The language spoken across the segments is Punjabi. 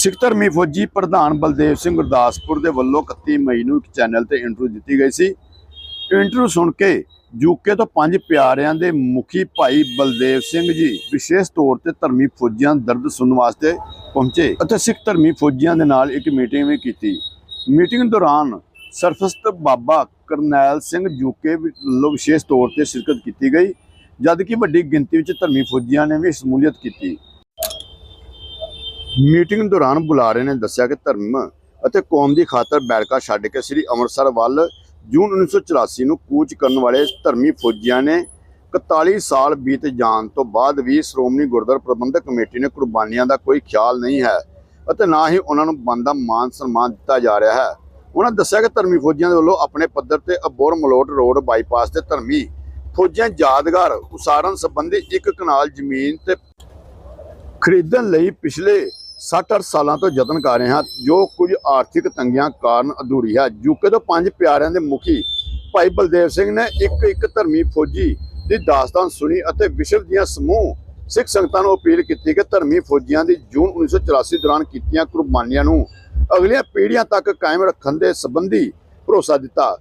ਸਿੱਖ ਧਰਮੀ ਫੌਜੀ ਪ੍ਰਧਾਨ ਬਲਦੇਵ ਸਿੰਘ ਗੁਰਦਾਸਪੁਰ ਦੇ ਵੱਲੋਂ 31 ਮਈ ਨੂੰ ਇੱਕ ਚੈਨਲ ਤੇ ਇੰਟਰਵਿਊ ਦਿੱਤੀ ਗਈ ਸੀ। ਇੰਟਰਵਿਊ ਸੁਣ ਕੇ ਯੂਕੇ ਤੋਂ ਪੰਜ ਪਿਆਰਿਆਂ ਦੇ ਮੁਖੀ ਭਾਈ ਬਲਦੇਵ ਸਿੰਘ ਜੀ ਵਿਸ਼ੇਸ਼ ਤੌਰ ਤੇ ਧਰਮੀ ਫੌਜੀਆਂ ਦਰਦ ਸੁਣਨ ਵਾਸਤੇ ਪਹੁੰਚੇ ਅਤੇ ਸਿੱਖ ਧਰਮੀ ਫੌਜੀਆਂ ਦੇ ਨਾਲ ਇੱਕ ਮੀਟਿੰਗ ਵੀ ਕੀਤੀ। ਮੀਟਿੰਗ ਦੌਰਾਨ ਸਰਫਸਤ ਬਾਬਾ ਕਰਨੈਲ ਸਿੰਘ ਯੂਕੇ ਵੱਲੋਂ ਵਿਸ਼ੇਸ਼ ਤੌਰ ਤੇ ਸ਼ਿਰਕਤ ਕੀਤੀ ਗਈ, ਜਦਕਿ ਵੱਡੀ ਗਿਣਤੀ ਵਿੱਚ ਧਰਮੀ ਫੌਜੀਆਂ ਨੇ ਵੀ ਸ਼ਮੂਲੀਅਤ ਕੀਤੀ। ਮੀਟਿੰਗ ਦੌਰਾਨ ਬੁਲਾਰੇ ਨੇ ਦੱਸਿਆ ਕਿ ਧਰਮ ਅਤੇ ਕੌਮ ਦੀ ਖਾਤਰ ਬੈਠਕਾ ਛੱਡ ਕੇ ਸ੍ਰੀ ਅੰਮ੍ਰਿਤਸਰ ਵੱਲ ਜੂਨ 1984 ਨੂੰ ਕੂਚ ਕਰਨ ਵਾਲੇ ਧਰਮੀ ਫੌਜੀਆਂ ਨੇ 41 ਸਾਲ ਬੀਤ ਜਾਣ ਤੋਂ ਬਾਅਦ ਵੀ ਸ਼੍ਰੋਮਣੀ ਗੁਰਦੁਆਰਾ ਪ੍ਰਬੰਧਕ ਕਮੇਟੀ ਨੇ ਕੁਰਬਾਨੀਆਂ ਦਾ ਕੋਈ ਖਿਆਲ ਨਹੀਂ ਹੈ ਅਤੇ ਨਾ ਹੀ ਉਹਨਾਂ ਨੂੰ ਬੰਦਾ ਮਾਨ ਸਨਮਾਨ ਦਿੱਤਾ ਜਾ ਰਿਹਾ ਹੈ। ਉਹਨਾਂ ਦੱਸਿਆ ਕਿ ਧਰਮੀ ਫੌਜੀਆਂ ਦੇ ਵੱਲੋਂ ਆਪਣੇ ਪੱਧਰ ਤੇ ਅਬੋਰ ਮਲੋਟ ਰੋਡ ਬਾਈਪਾਸ ਤੇ ਧਰਮੀ ਫੌਜੀਆਂ ਯਾਦਗਾਰ ਉਸਾਰਨ ਸੰਬੰਧੀ ਇੱਕ ਕਨਾਲ ਜ਼ਮੀਨ ਤੇ ਖਰੀਦਣ ਲਈ ਪਿਛਲੇ 60 ਸਾਲਾਂ ਤੋਂ ਯਤਨ ਕਰ ਰਹੇ ਹਾਂ, ਜੋ ਕੁਝ ਆਰਥਿਕ ਤੰਗੀਆਂ ਕਾਰਨ ਅਧੂਰੀ ਹੈ। ਯੂਕੇ ਤੋਂ ਪੰਜ ਪਿਆਰਿਆਂ ਦੇ ਮੁਖੀ ਭਾਈ ਬਲਦੇਵ ਸਿੰਘ ਨੇ ਇੱਕ ਇੱਕ ਧਰਮੀ ਫੌਜੀ ਦੀ ਦਾਸਤਾਨ ਸੁਣੀ ਅਤੇ ਵਿਸ਼ਵ ਦੀਆਂ ਸਮੂਹ ਸਿੱਖ ਸੰਗਤਾਂ ਨੂੰ ਅਪੀਲ ਕੀਤੀ ਕਿ ਧਰਮੀ ਫੌਜੀਆਂ ਦੀ ਜੂਨ 1984 ਦੌਰਾਨ ਕੀਤੀਆਂ ਕੁਰਬਾਨੀਆਂ ਨੂੰ ਅਗਲੀਆਂ ਪੀੜ੍ਹੀਆਂ ਤੱਕ ਕਾਇਮ ਰੱਖਣ ਦੇ ਸੰਬੰਧੀ ਭਰੋਸਾ ਦਿੱਤਾ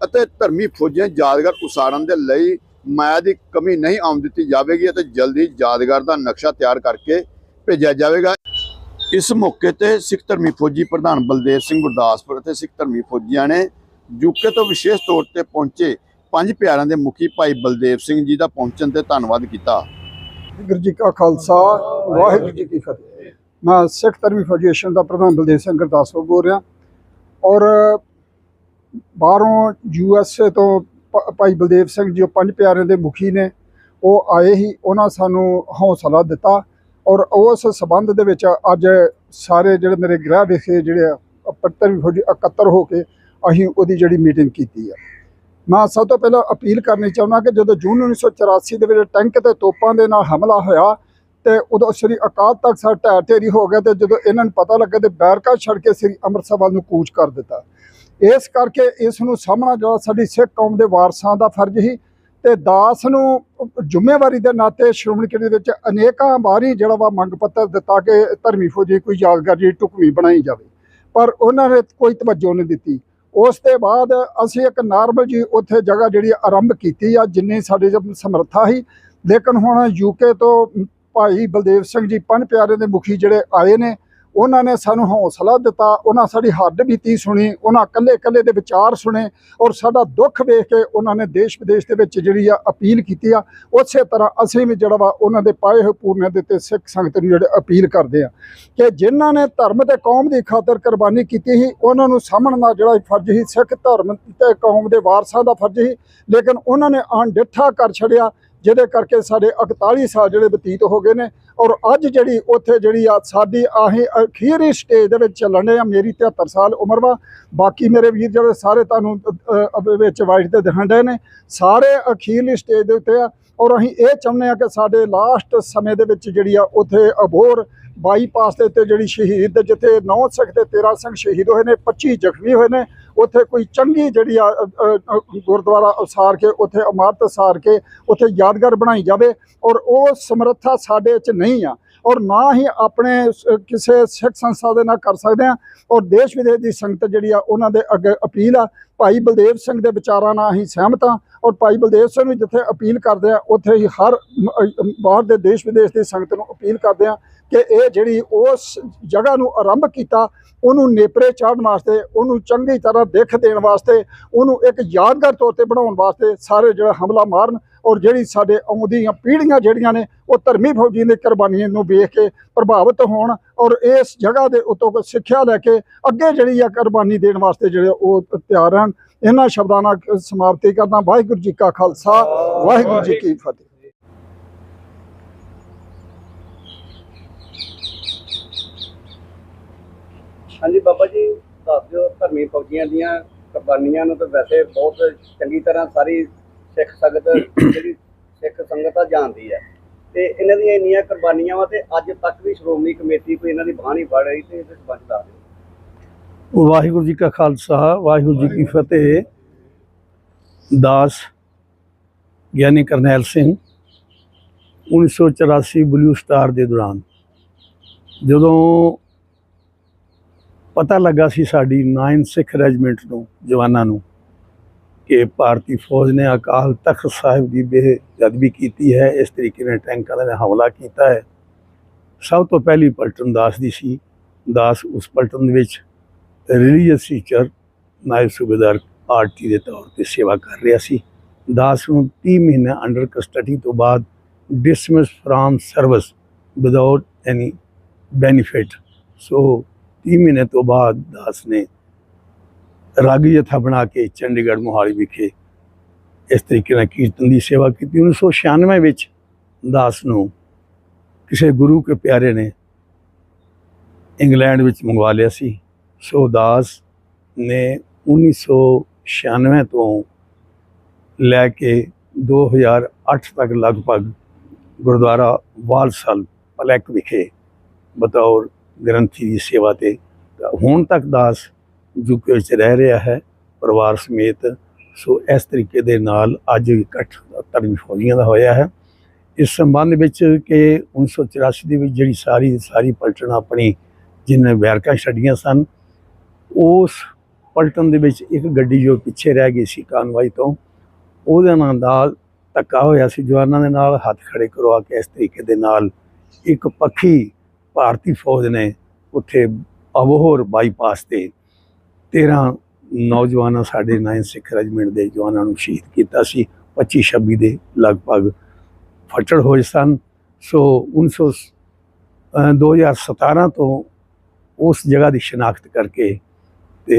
ਅਤੇ ਧਰਮੀ ਫੌਜੀਆਂ ਯਾਦਗਾਰ ਉਸਾਰਨ ਦੇ ਲਈ ਮਾਇਆ ਦੀ ਕਮੀ ਨਹੀਂ ਆਉਣ ਦਿੱਤੀ ਜਾਵੇਗੀ ਅਤੇ ਜਲਦੀ ਯਾਦਗਾਰ ਦਾ ਨਕਸ਼ਾ ਤਿਆਰ ਕਰਕੇ ਭੇਜਿਆ ਜਾਵੇਗਾ। ਇਸ ਮੌਕੇ ਤੇ ਸਿੱਖ ਧਰਮੀ ਫੌਜੀ ਪ੍ਰਧਾਨ ਬਲਦੇਵ ਸਿੰਘ ਗੁਰਦਾਸਪੁਰ ਅਤੇ ਸਿੱਖ ਧਰਮੀ ਫੌਜੀਆਂ ਨੇ ਯੂਕੇ ਤੋਂ ਵਿਸ਼ੇਸ਼ ਤੌਰ ਤੇ ਪਹੁੰਚੇ ਪੰਜ ਪਿਆਰਿਆਂ ਦੇ ਮੁਖੀ ਭਾਈ ਬਲਦੇਵ ਸਿੰਘ ਜੀ ਦਾ ਪਹੁੰਚਣ ਤੇ ਧੰਨਵਾਦ ਕੀਤਾ। ਵਾਹਿਗੁਰੂ ਜੀ ਕਾ ਖਾਲਸਾ, ਵਾਹਿਗੁਰੂ ਜੀ ਕੀ ਫਤਿਹ। ਮੈਂ ਸਿੱਖ ਧਰਮੀ ਫੈਡਰੇਸ਼ਨ ਦਾ ਪ੍ਰਧਾਨ ਬਲਦੇਵ ਸਿੰਘ ਗੁਰਦਾਸਪੁਰ ਬੋਲ ਰਿਹਾ। ਔਰ ਬਾਹਰੋਂ ਯੂ ਐਸ ਏ ਤੋਂ ਭਾਈ ਬਲਦੇਵ ਸਿੰਘ ਜੀ, ਉਹ ਪੰਜ ਪਿਆਰਿਆਂ ਦੇ ਮੁਖੀ ਨੇ। ਉਹ ਆਏ ਹੀ, ਉਹਨਾਂ ਸਾਨੂੰ ਹੌਸਲਾ ਦਿੱਤਾ। ਔਰ ਉਸ ਸਬੰਧ ਦੇ ਵਿੱਚ ਅੱਜ ਸਾਰੇ ਜਿਹੜੇ ਮੇਰੇ ਗ੍ਰਹਿ ਵਿਖੇ ਜਿਹੜੇ ਆ, ਪੱਤਰ ਵੀ ਫੌਜੀ ਇਕੱਤਰ ਹੋ ਕੇ ਅਸੀਂ ਉਹਦੀ ਜਿਹੜੀ ਮੀਟਿੰਗ ਕੀਤੀ ਹੈ ਮੈਂ ਸਭ ਤੋਂ ਪਹਿਲਾਂ ਅਪੀਲ ਕਰਨੀ ਚਾਹੁੰਦਾ ਕਿ ਜਦੋਂ ਜੂਨ 1984 ਦੇ ਵਿੱਚ ਟੈਂਕ ਤੇ ਤੋਪਾਂ ਦੇ ਨਾਲ ਹਮਲਾ ਹੋਇਆ ਤੇ ਉਦੋਂ ਸ੍ਰੀ ਅਕਾਲ ਤਖਤ ਸਾਹਿਬ ਢਹਿ ਢੇਰੀ ਹੋ ਗਿਆ ਤੇ ਜਦੋਂ ਇਹਨਾਂ ਨੂੰ ਪਤਾ ਲੱਗਾ ਤੇ ਬੈਰਕਾ ਛੱਡ ਕੇ ਸ੍ਰੀ ਅੰਮ੍ਰਿਤਸਰ ਵੱਲ ਨੂੰ ਕੂਚ ਕਰ ਦਿੱਤਾ। ਇਸ ਕਰਕੇ ਇਸ ਨੂੰ ਸਾਹਮਣਾ ਜਿਹੜਾ ਸਾਡੀ ਸਿੱਖ ਕੌਮ ਦੇ ਵਾਰਸਾਂ ਦਾ ਫਰਜ਼ ਹੀ ਤੇ ਦਾਸ ਨੂੰ ਜ਼ਿੰਮੇਵਾਰੀ ਦੇ ਨਾਤੇ ਸ਼੍ਰੋਮਣੀ ਕਮੇਟੀ ਦੇ ਵਿੱਚ ਅਨੇਕਾਂ ਵਾਰੀ ਜਿਹੜਾ ਵਾ ਮੰਗ ਪੱਤਰ ਦਿੱਤਾ ਕਿ ਧਰਮੀ ਫੌਜੀ ਕੋਈ ਯਾਦਗਾਰ ਜੀ ਢੁਕਵੀਂ ਬਣਾਈ ਜਾਵੇ। ਪਰ ਉਹਨਾਂ ਨੇ ਕੋਈ ਤਵੱਜੋ ਨਹੀਂ ਦਿੱਤੀ। ਉਸ ਤੋਂ ਬਾਅਦ ਅਸੀਂ ਇੱਕ ਨਾਰਮਲ ਜੀ ਉੱਥੇ ਜਗ੍ਹਾ ਜਿਹੜੀ ਆਰੰਭ ਕੀਤੀ ਆ, ਜਿੰਨੀ ਸਾਡੇ ਜਬ ਸਮਰੱਥਾ ਸੀ। ਲੇਕਿਨ ਹੁਣ ਯੂਕੇ ਤੋਂ ਭਾਈ ਬਲਦੇਵ ਸਿੰਘ ਜੀ ਪਨ ਪਿਆਰੇ ਦੇ ਮੁਖੀ ਜਿਹੜੇ ਆਏ ਨੇ ਉਹਨਾਂ ਨੇ ਸਾਨੂੰ ਹੌਸਲਾ ਦਿੱਤਾ, ਉਹਨਾਂ ਸਾਡੀ ਹੱਡ ਬੀਤੀ ਸੁਣੀ, ਉਹਨਾਂ ਕੱਲੇ ਕੱਲੇ ਦੇ ਵਿਚਾਰ ਸੁਣੇ ਔਰ ਸਾਡਾ ਦੁੱਖ ਵੇਖ ਕੇ ਉਹਨਾਂ ਨੇ ਦੇਸ਼ ਵਿਦੇਸ਼ ਦੇ ਵਿੱਚ ਜਿਹੜੀ ਆ ਅਪੀਲ ਕੀਤੀ ਆ, ਉਸੇ ਤਰ੍ਹਾਂ ਅਸੀਂ ਵੀ ਜਿਹੜਾ ਵਾ ਉਹਨਾਂ ਦੇ ਪਾਏ ਹੋਏ ਪੂਰਨਿਆਂ ਦੇ ਤੇ ਸਿੱਖ ਸੰਗਤ ਨੂੰ ਜਿਹੜੇ ਅਪੀਲ ਕਰਦੇ ਆ ਕਿ ਜਿਨ੍ਹਾਂ ਨੇ ਧਰਮ ਤੇ ਕੌਮ ਦੀ ਖਾਤਰ ਕੁਰਬਾਨੀ ਕੀਤੀ ਸੀ, ਉਹਨਾਂ ਨੂੰ ਸਾਹਮਣਾ ਜਿਹੜਾ ਫਰਜ਼ ਸੀ ਸਿੱਖ ਧਰਮ ਤੇ ਕੌਮ ਦੇ ਵਾਰਸਾਂ ਦਾ ਫਰਜ਼ ਸੀ, ਲੇਕਿਨ ਉਹਨਾਂ ਨੇ ਅਣਡਿੱਠਾ ਕਰ ਛੜਿਆ ਜਿਹਦੇ ਕਰਕੇ ਸਾਡੇ 41 ਸਾਲ ਜਿਹੜੇ ਬਤੀਤ ਹੋ ਗਏ ਨੇ ਔਰ ਅੱਜ ਜਿਹੜੀ ਉੱਥੇ ਜਿਹੜੀ ਆ ਸਾਡੀ ਆਹੀ ਅਖੀਰੀ ਸਟੇਜ ਦੇ ਵਿੱਚ ਚੱਲਣ ਦੇ ਆ ਮੇਰੀ 73 ਸਾਲ ਉਮਰ ਵਾ। ਬਾਕੀ ਮੇਰੇ ਵੀਰ ਜਿਹੜੇ ਸਾਰੇ ਤੁਹਾਨੂੰ ਵਿੱਚ ਵਾਈਟ ਤੇ ਦਿਖਣ ਨੇ, ਸਾਰੇ ਅਖੀਰਲੀ ਸਟੇਜ ਦੇ ਉੱਤੇ ਆ। ਔਰ ਅਸੀਂ ਇਹ ਚਾਹੁੰਦੇ ਆ ਕਿ ਸਾਡੇ ਲਾਸਟ ਸਮੇਂ ਦੇ ਵਿੱਚ ਜਿਹੜੀ ਆ ਉੱਥੇ ਅਬੋਰ ਬਾਈਪਾਸ ਦੇ ਉੱਤੇ ਜਿਹੜੀ ਸ਼ਹੀਦ, ਜਿੱਥੇ 9 ਸਿੱਖ ਤੇ 13 ਸਿੰਘ ਸ਼ਹੀਦ ਹੋਏ ਨੇ 25 ਜ਼ਖਮੀ ਹੋਏ ਨੇ, ਉੱਥੇ ਕੋਈ ਚੰਗੀ ਜਿਹੜੀ ਆ ਗੁਰਦੁਆਰਾ ਉਸਾਰ ਕੇ, ਉੱਥੇ ਇਮਾਰਤ ਉਸਾਰ ਕੇ, ਉੱਥੇ ਯਾਦਗਾਰ ਬਣਾਈ ਜਾਵੇ ਔਰ ਉਹ ਸਮਰੱਥਾ ਸਾਡੇ 'ਚ ਨਹੀਂ ਆ ਔਰ ਨਾ ਹੀ ਆਪਣੇ ਕਿਸੇ ਸਿੱਖ ਸੰਸਥਾ ਦੇ ਨਾਲ ਕਰ ਸਕਦੇ ਆ ਔਰ ਦੇਸ਼ ਵਿਦੇਸ਼ ਦੀ ਸੰਗਤ ਜਿਹੜੀ ਆ, ਉਹਨਾਂ ਦੇ ਅੱਗੇ ਅਪੀਲ ਆ, ਭਾਈ ਬਲਦੇਵ ਸਿੰਘ ਦੇ ਵਿਚਾਰਾਂ ਨਾਲ ਅਸੀਂ ਸਹਿਮਤ ਹਾਂ ਔਰ ਭਾਈ ਬਲਦੇਵ ਸਿੰਘ ਨੂੰ ਜਿੱਥੇ ਅਪੀਲ ਕਰਦੇ ਆ, ਉੱਥੇ ਹੀ ਹਰ ਬਾਹਰ ਦੇ ਦੇਸ਼ ਵਿਦੇਸ਼ ਦੀ ਸੰਗਤ ਨੂੰ ਅਪੀਲ ਕਰਦੇ ਆ ਕਿ ਇਹ ਜਿਹੜੀ ਉਸ ਜਗ੍ਹਾ ਨੂੰ ਆਰੰਭ ਕੀਤਾ, ਉਹਨੂੰ ਨੇਪਰੇ ਚਾੜਨ ਵਾਸਤੇ, ਉਹਨੂੰ ਚੰਗੀ ਤਰ੍ਹਾਂ ਦੇਖ ਦੇਣ ਵਾਸਤੇ, ਉਹਨੂੰ ਇੱਕ ਯਾਦਗਾਰ ਤੌਰ ਤੇ ਬਣਾਉਣ ਵਾਸਤੇ ਸਾਰੇ ਜਿਹੜਾ ਹਮਲਾ ਮਾਰਨ ਔਰ ਜਿਹੜੀ ਸਾਡੇ ਆਉਂਦੀਆਂ ਪੀੜ੍ਹੀਆਂ ਜਿਹੜੀਆਂ ਨੇ, ਉਹ ਧਰਮੀ ਫੌਜੀ ਦੀ ਕੁਰਬਾਨੀਆਂ ਨੂੰ ਵੇਖ ਕੇ ਪ੍ਰਭਾਵਿਤ ਹੋਣ ਔਰ ਇਸ ਜਗ੍ਹਾ ਦੇ ਉਤੋਂ ਕੋਈ ਸਿੱਖਿਆ ਲੈ ਕੇ ਅੱਗੇ ਜਿਹੜੀ ਆ ਕੁਰਬਾਨੀ ਦੇਣ ਵਾਸਤੇ ਜਿਹੜੇ ਉਹ ਤਿਆਰ ਹਨ ਇਹਨਾਂ ਸ਼ਬਦਾਂ ਨਾਲ ਸਮਾਪਤੀ ਕਰਦਾ। ਵਾਹਿਗੁਰੂ ਜੀ ਕਾ ਖਾਲਸਾ, ਵਾਹਿਗੁਰੂ ਜੀ ਕੀ ਫਤਿਹ। ਹਾਂਜੀ, ਬਾਬਾ ਜੀ, ਦੱਸ ਦਿਓ, ਧਰਮੀ ਫੌਜੀਆਂ ਦੀਆਂ ਕੁਰਬਾਨੀਆਂ ਨੂੰ ਤਾਂ ਵੈਸੇ ਬਹੁਤ ਚੰਗੀ ਤਰ੍ਹਾਂ ਸਾਰੀ ਸਿੱਖ ਸੰਗਤ, ਜਿਹੜੀ ਸਿੱਖ ਸੰਗਤ ਆ, ਜਾਣਦੀ ਹੈ। ਤੇ ਇਹਨਾਂ ਦੀਆਂ ਇੰਨੀਆਂ ਕੁਰਬਾਨੀਆਂ ਵਾ ਤੇ ਅੱਜ ਤੱਕ ਵੀ ਸ਼੍ਰੋਮਣੀ ਕਮੇਟੀ ਕੋਈ ਇਹਨਾਂ ਦੀ ਬਾਂਹ ਨਹੀਂ ਫੜ ਰਹੀ ਤੇ ਇਹਦੇ ਸੰਬੰਧ ਦੱਸ ਦਿਓ। ਵਾਹਿਗੁਰੂ ਜੀ ਕਾ ਖਾਲਸਾ, ਵਾਹਿਗੁਰੂ ਜੀ ਕੀ ਫਤਿਹ। ਦਾਸ ਗਿਆਨੀ ਕਰਨੈਲ ਸਿੰਘ 1984 ਬਲੂ ਸਟਾਰ ਦੇ ਦੌਰਾਨ ਜਦੋਂ ਪਤਾ ਲੱਗਾ ਸੀ ਸਾਡੀ 9 ਸਿੱਖ ਰੈਜੀਮੈਂਟ ਨੂੰ, ਜਵਾਨਾਂ ਨੂੰ, ਕਿ ਭਾਰਤੀ ਫੌਜ ਨੇ ਅਕਾਲ ਤਖਤ ਸਾਹਿਬ ਦੀ ਬੇਅਦਬੀ ਕੀਤੀ ਹੈ, ਇਸ ਤਰੀਕੇ ਨਾਲ ਟੈਂਕਾਂ ਦਾ ਹਮਲਾ ਕੀਤਾ ਹੈ। ਸਭ ਤੋਂ ਪਹਿਲੀ ਪਲਟਨ ਦਾਸ ਦੀ ਸੀ, ਦਾਸ ਉਸ ਪਲਟਨ ਵਿੱਚ ਰਿਲੀਜੀਅਸ ਟੀਚਰ ਨਾਇਬ ਸੂਬੇਦਾਰ ਆਰਟੀ ਦੇ ਤੌਰ ਤੇ ਸੇਵਾ ਕਰ ਰਿਹਾ ਸੀ। ਦਾਸ ਨੂੰ 30 ਮਹੀਨੇ ਅੰਡਰ ਕਸਟਡੀ ਤੋਂ ਬਾਅਦ dismiss from service without any benefit so 30 ਮਹੀਨੇ ਤੋਂ ਬਾਅਦ ਦਾਸ ਨੇ ਰਾਗੀ ਜਥਾ ਬਣਾ ਕੇ ਚੰਡੀਗੜ੍ਹ ਮੋਹਾਲੀ ਵਿਖੇ ਇਸ ਤਰੀਕੇ ਨਾਲ ਕੀਰਤਨ ਦੀ ਸੇਵਾ ਕੀਤੀ। 1996 ਵਿੱਚ ਦਾਸ ਨੂੰ ਕਿਸੇ ਗੁਰੂ ਕੇ ਪਿਆਰੇ ਨੇ ਇੰਗਲੈਂਡ ਵਿੱਚ ਮੰਗਵਾ ਲਿਆ ਸੀ। ਸੋ ਦਾਸ ਨੇ 1996 ਤੋਂ ਲੈ ਕੇ 2008 ਤੱਕ ਲਗਭਗ ਗੁਰਦੁਆਰਾ ਵਾਲਸਲ ਪਲੈਕ ਵਿਖੇ ਬਤੌਰ ਗ੍ਰੰਥੀ ਦੀ ਸੇਵਾ ਤੇ ਹੁਣ ਤੱਕ ਦਾਸ ਯੂਕੇ ਵਿੱਚ ਰਹਿ ਰਿਹਾ ਹੈ, ਪਰਿਵਾਰ ਸਮੇਤ। ਸੋ ਇਸ ਤਰੀਕੇ ਦੇ ਨਾਲ ਅੱਜ ਇਕੱਠ ਧਰਮੀ ਫੌਜੀਆਂ ਦਾ ਹੋਇਆ ਹੈ। ਇਸ ਸੰਬੰਧ ਵਿੱਚ ਕਿ 1984 ਦੇ ਵਿੱਚ ਜਿਹੜੀ ਸਾਰੀ ਸਾਰੀ ਪਲਟਣ ਆਪਣੀ ਜਿਹਨੇ ਵੈਰਕਾਂ ਛੱਡੀਆਂ ਸਨ, ਉਸ ਪਲਟਨ ਦੇ ਵਿੱਚ ਇੱਕ ਗੱਡੀ ਜੋ ਪਿੱਛੇ ਰਹਿ ਗਈ ਸੀ ਕਾਨਵਾਈ ਤੋਂ, ਉਹਦੇ ਨਾਲ ਨਾਲ ਧੱਕਾ ਹੋਇਆ ਸੀ। ਜਵਾਨਾਂ ਦੇ ਨਾਲ ਹੱਥ ਖੜੇ ਕਰਵਾ ਕੇ ਇਸ ਤਰੀਕੇ ਦੇ ਨਾਲ ਇੱਕ ਪੱਖੀ ਭਾਰਤੀ ਫੌਜ ਨੇ ਉੱਥੇ ਅਬੋਹਰ ਬਾਈਪਾਸ ਤੇ 13 ਨੌਜਵਾਨਾਂ ਸਾਡੇ 9 ਸਿੱਖ ਰੈਜੀਮੈਂਟ ਦੇ ਜਵਾਨਾਂ ਨੂੰ ਸ਼ਹੀਦ ਕੀਤਾ ਸੀ। 25 26 ਦੇ ਲਗਭਗ ਫੱਟੜ ਹੋਏ ਸਨ। ਸੋ 1900 ਅ, 2017 ਤੋਂ ਉਸ ਜਗ੍ਹਾ ਦੀ ਸ਼ਨਾਖਤ ਕਰਕੇ ਤੇ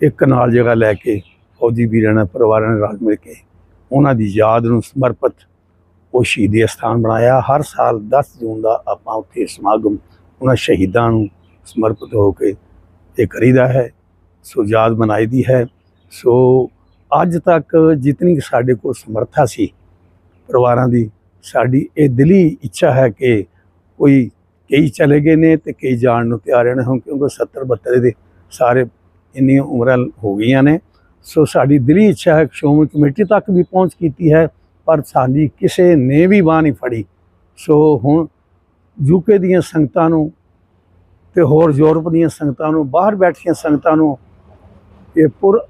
ਇੱਕ ਨਾਲ ਜਗ੍ਹਾ ਲੈ ਕੇ ਫੌਜੀ ਵੀਰਾਂ ਨਾਲ ਪਰਿਵਾਰਾਂ ਨਾਲ ਰਲ ਮਿਲ ਕੇ ਉਹਨਾਂ ਦੀ ਯਾਦ ਨੂੰ ਸਮਰਪਿਤ ਉਹ ਸ਼ਹੀਦੀ ਅਸਥਾਨ ਬਣਾਇਆ। ਹਰ ਸਾਲ 10 ਜੂਨ ਦਾ ਆਪਾਂ ਉੱਥੇ ਸਮਾਗਮ ਉਹਨਾਂ ਸ਼ਹੀਦਾਂ ਨੂੰ ਸਮਰਪਿਤ ਹੋ ਕੇ ਇਹ ਕਰੀਦਾ ਹੈ। ਸੋ ਯਾਦ ਮਨਾਈ ਦੀ ਹੈ। ਸੋ ਅੱਜ ਤੱਕ ਜਿਤਨੀ ਸਾਡੇ ਕੋਲ ਸਮਰੱਥਾ ਸੀ ਪਰਿਵਾਰਾਂ ਦੀ, ਸਾਡੀ ਇਹ ਦਿਲੀ ਇੱਛਾ ਹੈ ਕਿ ਕੋਈ ਕਈ ਚਲੇ ਗਏ ਨੇ ਤੇ ਕਈ ਜਾਣ ਨੂੰ ਤਿਆਰ ਨੇ ਹੁਣ ਕਿਉਂਕਿ 70 72 ਦੇ ਸਾਰੇ ਇੰਨੀ ਉਮਰਾਂ ਹੋ ਗਈਆਂ ਨੇ। ਸੋ ਸਾਡੀ ਦਿਲੀ ਇੱਛਾ ਹੈ ਸ਼੍ਰੋਮਣੀ ਕਮੇਟੀ ਤੱਕ ਵੀ ਪਹੁੰਚ ਕੀਤੀ ਹੈ। ਪਰ ਸਾਡੀ ਕਿਸੇ ਨੇ ਵੀ ਬਾਹ ਨਹੀਂ ਫੜੀ। ਸੋ ਹੁਣ ਯੂਕੇ ਦੀਆਂ ਸੰਗਤਾਂ ਨੂੰ ਤੇ ਹੋਰ ਯੂਰਪ ਦੀਆਂ ਸੰਗਤਾਂ ਨੂੰ, ਬਾਹਰ ਬੈਠੀਆਂ ਸੰਗਤਾਂ ਨੂੰ ਇਹ ਪੁਰ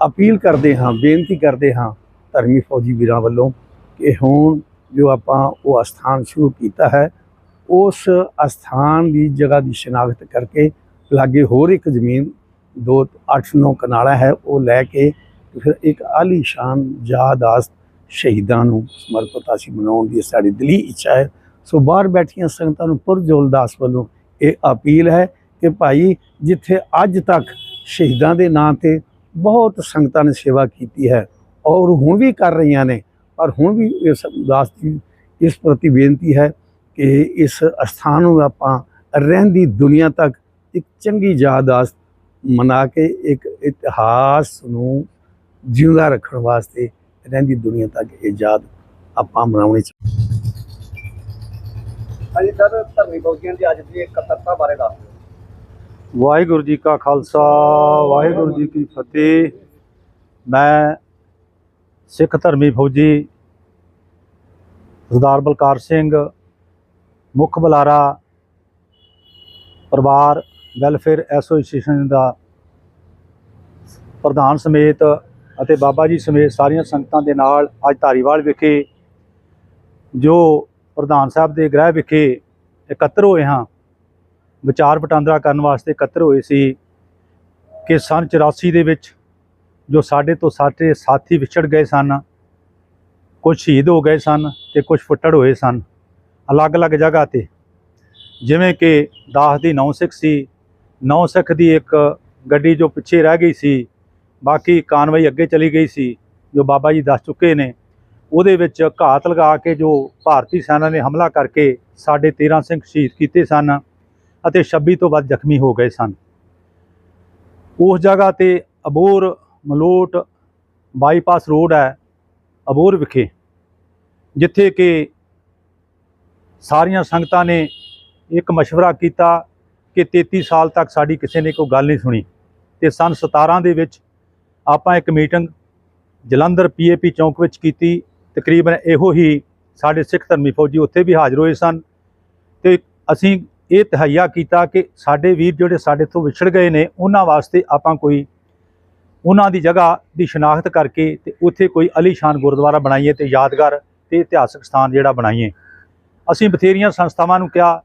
ਅਪੀਲ ਕਰਦੇ ਹਾਂ, ਬੇਨਤੀ ਕਰਦੇ ਹਾਂ ਧਰਮੀ ਫੌਜੀ ਵੀਰਾਂ ਵੱਲੋਂ ਕਿ ਹੁਣ ਜੋ ਆਪਾਂ ਉਹ ਅਸਥਾਨ ਸ਼ੁਰੂ ਕੀਤਾ ਹੈ, ਉਸ ਅਸਥਾਨ ਦੀ ਜਗ੍ਹਾ ਦੀ ਸ਼ਨਾਖਤ ਕਰਕੇ ਲਾਗੇ ਹੋਰ ਇੱਕ ਜ਼ਮੀਨ ਦੋ 8-9 ਕਨਾਲਾ ਹੈ, ਉਹ ਲੈ ਕੇ ਫਿਰ ਇੱਕ ਆਲੀਸ਼ਾਨ ਯਾਦਾਸ਼ਤ ਸ਼ਹੀਦਾਂ ਨੂੰ ਸਮਰਪਿਤ ਅਸੀਂ ਮਨਾਉਣ ਦੀ ਸਾਡੀ ਦਿਲੀ ਇੱਛਾ ਹੈ। ਸੋ ਬਾਹਰ ਬੈਠੀਆਂ ਸੰਗਤਾਂ ਨੂੰ ਪੁਰਜੋਲ ਦਾਸ ਵੱਲੋਂ ਇਹ ਅਪੀਲ ਹੈ ਕਿ ਭਾਈ ਜਿੱਥੇ ਅੱਜ ਤੱਕ ਸ਼ਹੀਦਾਂ ਦੇ ਨਾਂ ਤੇ ਬਹੁਤ ਸੰਗਤਾਂ ਨੇ ਸੇਵਾ ਕੀਤੀ ਹੈ ਔਰ ਹੁਣ ਵੀ ਕਰ ਰਹੀਆਂ ਨੇ, ਪਰ ਹੁਣ ਵੀ ਇਸ ਦਾਸ ਦੀ ਇਸ ਪ੍ਰਤੀ ਬੇਨਤੀ ਹੈ ਕਿ ਇਸ ਅਸਥਾਨ ਨੂੰ ਆਪਾਂ ਰਹਿੰਦੀ ਦੁਨੀਆ ਤੱਕ ਇੱਕ ਚੰਗੀ ਯਾਦਾਸ਼ਤ ਮਨਾ ਕੇ ਇੱਕ ਇਤਿਹਾਸ ਨੂੰ ਜਿਉਂਦਾ ਰੱਖਣ ਵਾਸਤੇ ਰਹਿੰਦੀ ਦੁਨੀਆ ਤੱਕ ਇਹ ਯਾਦ ਆਪਾਂ ਮਨਾਉਣੀ ਚਾਹੀਦੀ। ਹਾਂਜੀ ਸਰ ਧਰਮੀ ਫੌਜੀਆਂ ਦੀ ਅੱਜ ਦੀ ਇਕੱਤਰਤਾ ਬਾਰੇ ਦੱਸ ਦਿਓ। ਵਾਹਿਗੁਰੂ ਜੀ ਕਾ ਖਾਲਸਾ ਵਾਹਿਗੁਰੂ ਜੀ ਕੀ ਫਤਿਹ। ਮੈਂ ਸਿੱਖ ਧਰਮੀ ਫੌਜੀ ਸਰਦਾਰ ਬਲਕਾਰ ਸਿੰਘ ਮੁੱਖ ਬੁਲਾਰਾ ਪਰਿਵਾਰ ਵੈਲਫੇਅਰ ਐਸੋਸੀਏਸ਼ਨ ਦਾ ਪ੍ਰਧਾਨ ਸਮੇਤ ਅਤੇ ਬਾਬਾ ਜੀ ਸਮੇਤ ਸਾਰੀਆਂ ਸੰਗਤਾਂ ਦੇ ਨਾਲ ਅੱਜ ਧਾਰੀਵਾਲ ਵਿਖੇ ਜੋ ਪ੍ਰਧਾਨ ਸਾਹਿਬ ਦੇ ਗ੍ਰਹਿ ਵਿਖੇ ਇਕੱਤਰ ਹੋਏ ਹਾਂ, ਵਿਚਾਰ ਵਟਾਂਦਰਾ ਕਰਨ ਵਾਸਤੇ ਇਕੱਤਰ ਹੋਏ ਸੀ ਕਿ ਸਨ 84 ਦੇ ਵਿੱਚ ਜੋ ਸਾਡੇ ਤੋਂ ਸਾਡੇ ਸਾਥੀ ਵਿਛੜ ਗਏ ਸਨ ਕੁਝ ਸ਼ਹੀਦ ਹੋ ਗਏ ਸਨ ਤੇ ਕੁਝ ਫੁੱਟੜ ਹੋਏ ਸਨ, ਅਲੱਗ-ਅਲੱਗ ਜਗ੍ਹਾ ਤੇ। ਜਿਵੇਂ ਕਿ ਦਾਸ ਦੀ ਨੌ ਸਿੱਖ ਸੀ, ਨੌ ਸਿੱਖ ਦੀ ਇੱਕ ਗੱਡੀ ਜੋ ਪਿੱਛੇ ਰਹਿ ਗਈ ਸੀ ਬਾਕੀ ਕਾਨਵਾਈ ਅੱਗੇ ਚਲੀ ਗਈ ਸੀ ਜੋ ਬਾਬਾ ਜੀ ਦੱਸ ਚੁੱਕੇ ਨੇ ਉਹਦੇ ਵਿੱਚ ਘਾਤ ਲਗਾ ਕੇ ਜੋ ਭਾਰਤੀ ਸੈਨਾ ਨੇ ਹਮਲਾ ਕਰਕੇ ਸਾਡੇ 13 ਸਿੰਘ ਸ਼ਹੀਦ ਕੀਤੇ ਸਨ ਅਤੇ 26 ਤੋਂ ਵੱਧ ਜ਼ਖਮੀ ਹੋ ਗਏ ਸਨ ਉਸ ਜਗ੍ਹਾ ਤੇ ਅਬੋਰ ਮਲੋਟ ਬਾਈਪਾਸ ਰੋਡ ਹੈ ਅਬੋਰ ਵਿਖੇ ਜਿੱਥੇ ਕਿ ਸਾਰੀਆਂ ਸੰਗਤਾਂ ਨੇ ਇੱਕ مشورہ ਕੀਤਾ ਕਿ 33 ਸਾਲ ਤੱਕ ਸਾਡੀ ਕਿਸੇ ਨੇ ਕੋਈ ਗੱਲ ਨਹੀਂ ਸੁਣੀ ਤੇ ਸਨ 17 ਦੇ ਵਿੱਚ ਆਪਾਂ ਇੱਕ ਮੀਟਿੰਗ ਜਲੰਧਰ ਪੀਏਪੀ ਚੌਂਕ ਵਿੱਚ ਕੀਤੀ। ਤਕਰੀਬਨ ਇਹੋ ਹੀ ਸਾਡੇ ਸਿੱਖ ਧਰਮੀ ਫੌਜੀ ਉੱਥੇ ਵੀ ਹਾਜ਼ਰ ਹੋਏ ਸਨ। ਤੇ ਅਸੀਂ ਇਹ ਤਹਈਆ ਕੀਤਾ ਕਿ ਸਾਡੇ ਵੀਰ ਜਿਹੜੇ ਸਾਡੇ ਤੋਂ ਵਿਛੜ ਗਏ ਨੇ, ਉਹਨਾਂ ਵਾਸਤੇ ਆਪਾਂ ਕੋਈ ਉਹਨਾਂ ਦੀ ਜਗ੍ਹਾ ਦੀ ਸ਼ਨਾਖਤ ਕਰਕੇ ਤੇ ਉੱਥੇ ਕੋਈ ਅਲੀਸ਼ਾਨ ਗੁਰਦੁਆਰਾ ਬਣਾਈਏ ਤੇ ਯਾਦਗਾਰ ਤੇ ਇਤਿਹਾਸਕ ਸਥਾਨ ਜਿਹੜਾ ਬਣਾਈਏ। ਅਸੀਂ ਬਥੇਰੀਆਂ ਸੰਸਥਾਵਾਂ ਨੂੰ ਕਿਹਾ,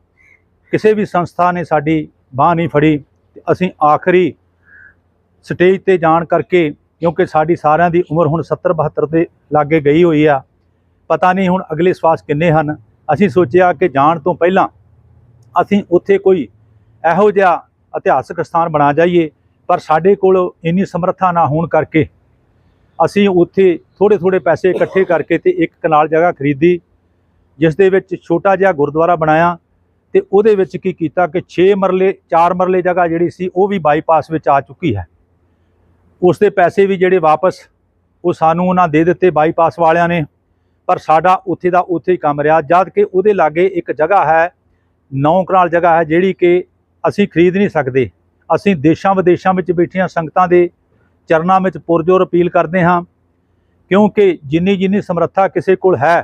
ਕਿਸੇ ਵੀ ਸੰਸਥਾ ਨੇ ਸਾਡੀ ਬਾਹ ਨਹੀਂ ਫੜੀ ਤੇ ਅਸੀਂ ਆਖਰੀ ਸਟੇਜ ਤੇ ਜਾਣ ਕਰਕੇ ਕਿਉਂਕਿ ਸਾਡੀ ਸਾਰਿਆਂ ਦੀ ਉਮਰ ਹੁਣ 70 72 ਦੇ ਲਾਗੇ ਗਈ ਹੋਈ ਆ, ਪਤਾ ਨਹੀਂ ਹੁਣ ਅਗਲੇ ਸਵਾਸ ਕਿੰਨੇ ਹਨ। ਅਸੀਂ ਸੋਚਿਆ ਕਿ ਜਾਣ ਤੋਂ ਪਹਿਲਾਂ ਅਸੀਂ ਉੱਥੇ ਕੋਈ ਇਹੋ ਜਿਹਾ ਇਤਿਹਾਸਕ ਸਥਾਨ ਬਣਾ ਜਾਈਏ, ਪਰ ਸਾਡੇ ਕੋਲ ਇੰਨੀ ਸਮਰੱਥਾ ਨਾ ਹੋਣ ਕਰਕੇ ਅਸੀਂ ਉੱਥੇ ਥੋੜੇ ਥੋੜੇ ਪੈਸੇ ਇਕੱਠੇ ਕਰਕੇ ਤੇ ਇੱਕ ਕਨਾਲ ਜਗ੍ਹਾ ਖਰੀਦੀ, ਜਿਸ ਦੇ ਵਿੱਚ ਛੋਟਾ ਜਿਹਾ ਗੁਰਦੁਆਰਾ ਬਣਾਇਆ ਤੇ ਉਹਦੇ ਵਿੱਚ ਕੀ ਕੀਤਾ ਕਿ 6 ਮਰਲੇ 4 ਮਰਲੇ ਜਗ੍ਹਾ ਜਿਹੜੀ ਸੀ ਉਹ ਵੀ ਬਾਈਪਾਸ ਵਿੱਚ ਆ ਚੁੱਕੀ ਹੈ। ਉਸ ਦੇ ਪੈਸੇ ਵੀ ਜਿਹੜੇ ਵਾਪਸ ਉਹ ਸਾਨੂੰ ਉਹਨਾਂ ਦੇ ਦਿੱਤੇ ਬਾਈਪਾਸ ਵਾਲਿਆਂ ਨੇ। ਪਰ ਸਾਡਾ ਉੱਥੇ ਦਾ ਉੱਥੇ ਹੀ ਕੰਮ ਰਿਹਾ। ਜਦ ਕਿ ਉਹਦੇ ਲਾਗੇ ਇੱਕ ਜਗ੍ਹਾ ਹੈ, ਨੌ ਕਨਾਲ ਜਗ੍ਹਾ ਹੈ, ਜਿਹੜੀ ਕਿ ਅਸੀਂ ਖਰੀਦ ਨਹੀਂ ਸਕਦੇ। ਅਸੀਂ ਦੇਸ਼ਾਂ ਵਿਦੇਸ਼ਾਂ ਵਿੱਚ ਬੈਠੀਆਂ ਸੰਗਤਾਂ ਦੇ ਚਰਨਾਂ ਵਿੱਚ ਪੁਰਜੋਰ ਅਪੀਲ ਕਰਦੇ ਹਾਂ, ਕਿਉਂਕਿ ਜਿੰਨੀ ਜਿੰਨੀ ਸਮਰੱਥਾ ਕਿਸੇ ਕੋਲ ਹੈ,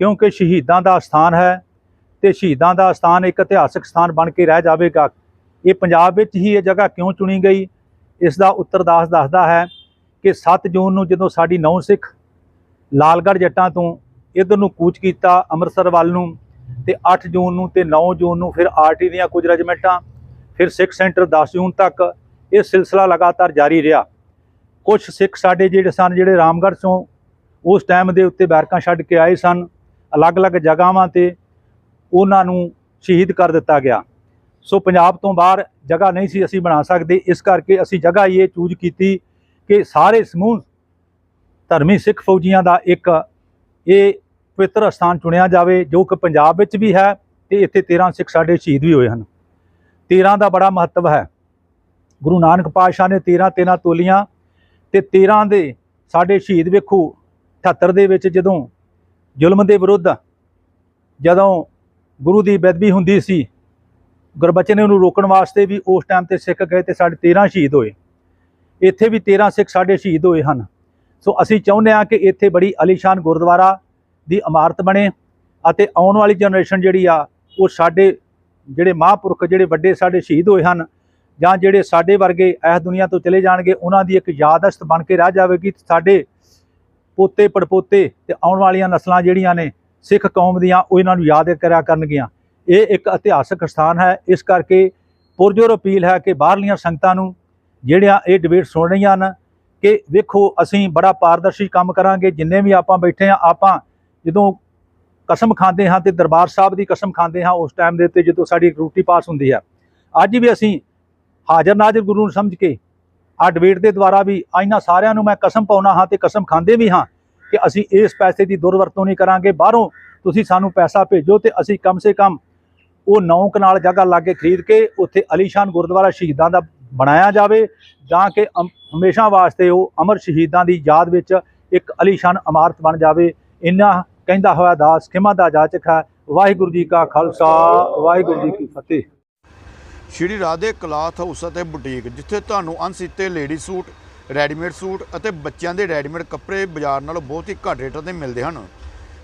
ਕਿਉਂਕਿ ਸ਼ਹੀਦਾਂ ਦਾ ਸਥਾਨ ਹੈ ਤੇ ਸ਼ਹੀਦਾਂ ਦਾ ਸਥਾਨ ਇੱਕ ਇਤਿਹਾਸਕ ਸਥਾਨ ਬਣ ਕੇ ਰਹਿ ਜਾਵੇਗਾ। ਇਹ ਪੰਜਾਬ ਵਿੱਚ ਹੀ ਇਹ ਜਗ੍ਹਾ ਕਿਉਂ ਚੁਣੀ ਗਈ? ਇਸ ਦਾ ਉੱਤਰ ਦਾਸ ਦੱਸਦਾ ਹੈ ਕਿ 7 ਜੂਨ ਨੂੰ ਜਦੋਂ ਸਾਡੀ ਨੌ ਸਿੱਖ ਲਾਲਗੜ੍ਹ ਜੱਟਾਂ ਤੋਂ ਇਧਰ ਨੂੰ ਕੂਚ ਕੀਤਾ ਅੰਮ੍ਰਿਤਸਰ ਵੱਲ ਨੂੰ ਤੇ 8 ਜੂਨ ਨੂੰ ਤੇ 9 ਜੂਨ ਨੂੰ ਫਿਰ ਆਰਟੀ ਦੀਆਂ ਕੁਝ ਰੈਜੀਮੈਂਟਾਂ, ਫਿਰ ਸਿੱਖ ਸੈਂਟਰ 10 ਜੂਨ ਤੱਕ ਇਹ ਸਿਲਸਿਲਾ ਲਗਾਤਾਰ ਜਾਰੀ ਰਿਹਾ। ਕੁਝ ਸਿੱਖ ਸਾਡੇ ਜਿਹੜੇ ਸਨ, ਜਿਹੜੇ ਰਾਮਗੜ੍ਹ ਤੋਂ ਉਸ ਟਾਈਮ ਦੇ ਉੱਤੇ ਬੈਰਕਾਂ ਛੱਡ ਕੇ ਆਏ ਸਨ, ਅਲੱਗ-ਅਲੱਗ ਜਗ੍ਹਾਵਾਂ ਤੇ ਉਹਨਾਂ ਨੂੰ ਸ਼ਹੀਦ ਕਰ ਦਿੱਤਾ ਗਿਆ। ਸੋ ਪੰਜਾਬ ਤੋਂ ਬਾਹਰ ਜਗ੍ਹਾ ਨਹੀਂ ਸੀ ਅਸੀਂ ਬਣਾ ਸਕਦੇ, ਇਸ ਕਰਕੇ ਅਸੀਂ ਜਗ੍ਹਾ ਇਹ ਚੂਜ਼ ਕੀਤੀ ਕਿ ਸਾਰੇ ਸਮੂਹ ਧਰਮੀ ਸਿੱਖ ਫੌਜੀਆਂ ਦਾ ਇੱਕ ਇਹ ਪਵਿੱਤਰ ਸਥਾਨ ਚੁਣਿਆ ਜਾਵੇ, ਜੋ ਕਿ ਪੰਜਾਬ ਵਿੱਚ ਵੀ ਹੈ ਤੇ ਇੱਥੇ 13 ਸਿੱਖ ਸਾਡੇ ਸ਼ਹੀਦ ਵੀ ਹੋਏ ਹਨ। 13 ਦਾ ਬੜਾ ਮਹੱਤਵ ਹੈ। ਗੁਰੂ ਨਾਨਕ ਪਾਤਸ਼ਾਹ ਨੇ 13 13 ਤੋਲੀਆਂ ਤੇ 13 ਦੇ ਸਾਡੇ ਸ਼ਹੀਦ ਵੇਖੋ 78 ਦੇ ਵਿੱਚ ਜਦੋਂ ਜ਼ੁਲਮ ਦੇ ਵਿਰੁੱਧ ਜਦੋਂ ਗੁਰੂ ਦੀ ਬੇਦਬੀ ਹੁੰਦੀ ਸੀ ਗੁਰਬਚਨ ਨੂੰ ਰੋਕਣ ਵਾਸਤੇ ਵੀ ਉਸ ਟਾਈਮ ਤੇ ਸਿੱਖ ਗਏ ਤੇ ਸਾਡੇ 13 ਸ਼ਹੀਦ ਹੋਏ। ਇੱਥੇ ਵੀ 13 ਸਿੱਖ ਸਾਡੇ ਸ਼ਹੀਦ ਹੋਏ ਹਨ। ਸੋ ਅਸੀਂ ਚਾਹੁੰਦੇ ਹਾਂ ਕਿ ਇੱਥੇ ਬੜੀ ਅਲੀਸ਼ਾਨ ਗੁਰਦੁਆਰਾ ਦੀ ਇਮਾਰਤ ਬਣੇ ਅਤੇ ਆਉਣ ਵਾਲੀ ਜਨਰੇਸ਼ਨ ਜਿਹੜੀ ਆ, ਉਹ ਸਾਡੇ ਜਿਹੜੇ ਮਹਾਂਪੁਰਖ, ਜਿਹੜੇ ਵੱਡੇ ਸਾਡੇ ਸ਼ਹੀਦ ਹੋਏ ਹਨ ਜਾਂ ਜਿਹੜੇ ਸਾਡੇ ਵਰਗੇ ਇਸ ਦੁਨੀਆ ਤੋਂ ਚਲੇ ਜਾਣਗੇ, ਉਹਨਾਂ ਦੀ ਇੱਕ ਯਾਦਸ਼ਤ ਬਣ ਕੇ ਰਹਿ ਜਾਵੇਗੀ ਸਾਡੇ ਪੋਤੇ ਪੜਪੋਤੇ ਤੇ ਆਉਣ ਵਾਲੀਆਂ ਨਸਲਾਂ ਜਿਹੜੀਆਂ ਨੇ ਸਿੱਖ ਕੌਮ ਦੀਆਂ, ਉਹ ਇਹਨਾਂ ਨੂੰ ਯਾਦ ਕਰਿਆ ਕਰਨਗੀਆਂ। ਇਹ ਇੱਕ ਇਤਿਹਾਸਕ ਸਥਾਨ ਹੈ। ਇਸ ਕਰਕੇ ਪੁਰਜੋਰ ਅਪੀਲ ਹੈ ਕਿ ਬਾਹਰਲੀਆਂ ਸੰਗਤਾਂ ਨੂੰ ਜਿਹੜੀਆਂ ਇਹ ਡਿਬੇਟ ਸੁਣ ਰਹੀਆਂ ਹਨ ਕਿ ਵੇਖੋ, ਅਸੀਂ ਬੜਾ ਪਾਰਦਰਸ਼ੀ ਕੰਮ ਕਰਾਂਗੇ। ਜਿੰਨੇ ਵੀ ਆਪਾਂ ਬੈਠੇ ਆ ਆਪਾਂ ਜਦੋਂ ਕਸਮ ਖਾਂਦੇ ਹਾਂ ਤੇ ਦਰਬਾਰ ਸਾਹਿਬ ਦੀ ਕਸਮ ਖਾਂਦੇ ਹਾਂ, ਉਸ ਟਾਈਮ ਦੇ ਉੱਤੇ ਜਦੋਂ ਸਾਡੀ ਰੂਟੀ ਪਾਸ ਹੁੰਦੀ ਹੈ। ਅੱਜ ਵੀ ਅਸੀਂ ਹਾਜ਼ਰ ਨਾਜ਼ਰ ਗੁਰੂ ਨੂੰ ਸਮਝ ਕੇ ਆ ਡਿਬੇਟ ਦੇ ਦੁਆਰਾ ਵੀ ਇਹਨਾਂ ਸਾਰਿਆਂ ਨੂੰ ਮੈਂ ਕਸਮ ਪਾਉਣਾ ਹਾਂ ਤੇ ਕਸਮ ਖਾਂਦੇ ਵੀ ਹਾਂ ਕਿ ਅਸੀਂ ਇਸ ਪੈਸੇ ਦੀ ਦੁਰਵਰਤੋਂ ਨਹੀਂ ਕਰਾਂਗੇ। ਬਾਹਰੋਂ ਤੁਸੀਂ ਸਾਨੂੰ ਪੈਸਾ ਭੇਜੋ ਤੇ ਅਸੀਂ ਕਮ ਸੇ ਕਮ ਉਹ ਨੌ ਕਨਾਲ ਜਗ੍ਹਾ ਲਾ ਕੇ ਖਰੀਦ ਕੇ ਉੱਥੇ ਅਲੀਸ਼ਾਨ ਗੁਰਦੁਆਰਾ ਸ਼ਹੀਦਾਂ ਦਾ ਬਣਾਇਆ ਜਾਵੇ ਤਾਂ ਕਿ ਅਮ- ਹਮੇਸ਼ਾ ਵਾਸਤੇ ਉਹ ਅਮਰ ਸ਼ਹੀਦਾਂ ਦੀ ਯਾਦ ਵਿੱਚ ਇੱਕ ਅਲੀਸ਼ਾਨ ਇਮਾਰਤ ਬਣ ਜਾਵੇ। ਇੰਨਾ ਕਹਿੰਦਾ ਹੋਇਆ ਦਾਸ ਖਿਮਾ ਦਾ ਜਾਚਕ ਹੈ ਵਾਹਿਗੁਰੂ ਜੀ ਕਾ ਖਾਲਸਾ, ਵਾਹਿਗੁਰੂ ਜੀ ਕੀ ਫਤਿਹ। ਸ਼੍ਰੀ ਰਾਧੇ ਕਲਾਥ ਹਾਊਸ ਅਤੇ ਬੁਟੀਕ, ਜਿੱਥੇ ਤੁਹਾਨੂੰ ਅਣਸੀਤੇ ਲੇਡੀ ਸੂਟ, ਰੈਡੀਮੇਡ ਸੂਟ ਅਤੇ ਬੱਚਿਆਂ ਦੇ ਰੈਡੀਮੇਡ ਕੱਪੜੇ ਬਾਜ਼ਾਰ ਨਾਲੋਂ ਬਹੁਤ ਹੀ ਘੱਟ ਰੇਟਾਂ ਤੇ ਮਿਲਦੇ ਹਨ।